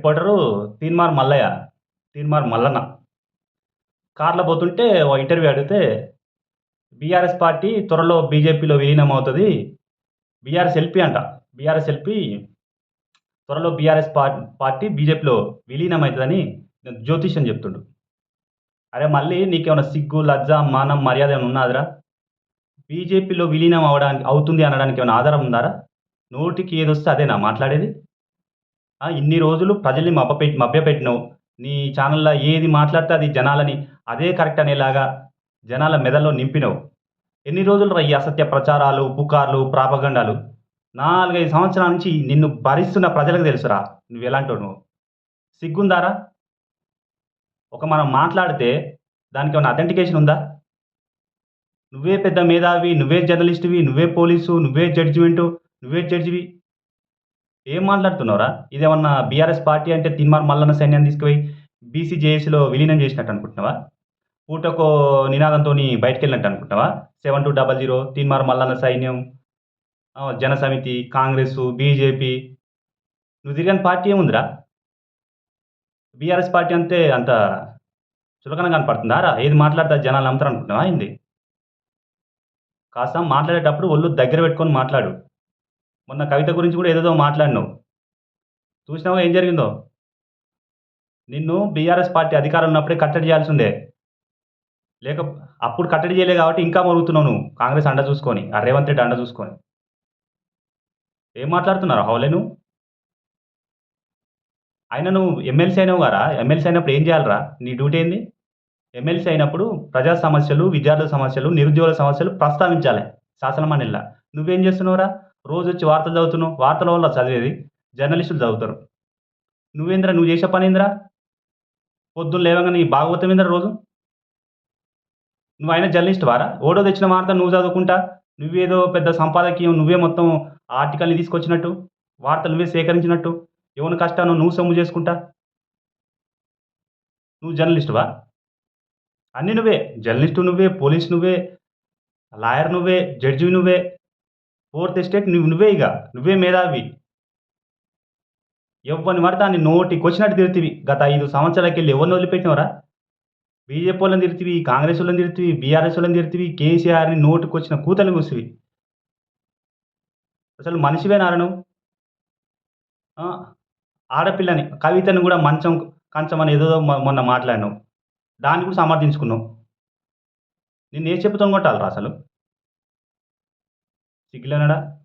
Reporter Teenmar Mallaiah Teenmaar Mallanna. కార్లో పోతుంటే ఓ ఇంటర్వ్యూ అడిగితే బీఆర్ఎస్ పార్టీ త్వరలో బీజేపీలో విలీనం అవుతుంది బీఆర్ఎస్ ఎల్పి అంట. బీఆర్ఎస్ ఎల్పి త్వరలో బీఆర్ఎస్ పార్టీ బీజేపీలో విలీనం అవుతుందని అని చెప్తుండు. అరే మళ్ళీ నీకేమైనా సిగ్గు లజ్జ మానం మర్యాద ఏమైనా ఉన్నాదిరా? బీజేపీలో విలీనం అవడానికి అవుతుంది అనడానికి ఏమైనా ఆధారం ఉందారా? నోటికి ఏదొస్తే అదేనా మాట్లాడేది. ఇన్ని రోజులు ప్రజల్ని మభ్యపెట్టి మభ్యపెట్టినావు. నీ ఛానల్లో ఏది మాట్లాడితే అది జనాలని అదే కరెక్ట్ అనేలాగా జనాల మెదల్లో నింపినవు. ఎన్ని రోజులు రా ఈ అసత్య ప్రచారాలు పుకార్లు ప్రాపగండాలు? నాలుగైదు సంవత్సరాల నుంచి నిన్ను భరిస్తున్న ప్రజలకు తెలుసురా. నువ్వు ఎలాంటి నువ్వు సిగ్గుందారా? ఒక మనం మాట్లాడితే దానికి ఏమైనా అథెంటికేషన్ ఉందా? నువ్వే పెద్ద మేధావి నువ్వే జర్నలిస్టువి నువ్వే పోలీసు నువ్వే జడ్జిమెంటు నువ్వే జడ్జివి. ఏం మాట్లాడుతున్నావురా? ఇదేమన్నా బీఆర్ఎస్ పార్టీ అంటే తిన్మార్ మల్లన్న సైన్యాన్ని తీసుకుపోయి బీసీజేఏసీలో విలీనం చేసినట్టు అనుకుంటున్నావా? పూటకో నినాదంతో బయటకు వెళ్ళినట్టు అనుకుంటున్నావా? Seven two double zero Teenmar Mallanna సైన్యం జనసమితి కాంగ్రెస్ బీజేపీ నువ్వు తిరిగిన పార్టీ ఏముందిరా? బీఆర్ఎస్ పార్టీ అంటే అంత చులకన కనపడుతుందా? రా ఏది మాట్లాడితే జనాలు నమ్ముతారు అనుకుంటున్నావా అయింది కాస్త మాట్లాడేటప్పుడు ఒళ్ళు దగ్గర పెట్టుకొని మాట్లాడు. మొన్న కవిత గురించి కూడా ఏదేదో మాట్లాడినావు. చూసినావా ఏం జరిగిందో? నిన్ను బీఆర్ఎస్ పార్టీ అధికారం ఉన్నప్పుడే కట్టడి చేయాల్సిందే. లేక అప్పుడు కట్టడి చేయలే కాబట్టి ఇంకా మరుగుతున్నావు నువ్వు. కాంగ్రెస్ అండ చూసుకొని ఆ రేవంత్ రెడ్డి అండ చూసుకొని. ఏం మాట్లాడుతున్నారు హౌలే నువ్వు? అయినా నువ్వు ఎమ్మెల్సీ అయినావు కదా ఎమ్మెల్సీ అయినప్పుడు ఏం చేయాలరా? నీ డ్యూటీ ఏంది? ఎమ్మెల్సీ అయినప్పుడు ప్రజా సమస్యలు విద్యార్థుల సమస్యలు నిరుద్యోగుల సమస్యలు ప్రస్తావించాలి. శాసనమండలిలో. నువ్వేం చేస్తున్నావురా? రోజు వచ్చి వార్తలు చదువుతున్నావు? వార్తల వల్ల చదివేది? జర్నలిస్టులు చదువుతారు. నువ్వేంద్రా? నువ్వు చేసే పని ఏందిరా? పొద్దున్న లేవగానే నీ భాగవతం ఏంద్రా రోజు? నువ్వు అయినా జర్నలిస్ట్ వారా? ఓడో తెచ్చిన వార్త నువ్వు చదువుకుంటా? నువ్వేదో పెద్ద సంపాదకీయం నువ్వే మొత్తం ఆర్టికల్ని తీసుకొచ్చినట్టు? వార్తలు నువ్వే సేకరించినట్టు? ఎవరి కష్టాన్ని నువ్వు సొమ్ము చేసుకుంటా? నువ్వు జర్నలిస్టువా అన్నీ నువ్వే. జర్నలిస్టు నువ్వే పోలీస్ నువ్వే లాయర్ నువ్వే జడ్జి నువ్వే ఫోర్త్ ఎస్టేట్ నువ్వు నువ్వే ఇక నువ్వే మేధావి. ఎవరిని పడితే అని నోటికి వచ్చినట్టు తిరుతివి గత ఐదు సంవత్సరాలకి వెళ్ళి ఎవరిని వదిలిపెట్టినవరా? బీజేపీ వాళ్ళని తిరుతివి కాంగ్రెస్ వాళ్ళని తిరుతివి బీఆర్ఎస్ వాళ్ళని తిరుతివి కేసీఆర్ని నోటికి వచ్చిన కూతలు కూసివి. అసలు మనిషివేనారా నువ్వు? ఆడపిల్లని కవితను కూడా మంచం కంచం అని ఏదో మొన్న మాట్లాడినావు. దాన్ని కూడా సమర్థించుకున్నావు. నేను ఏ చెప్పుతో కొట్టాలరా అసలు? Sí, Clara.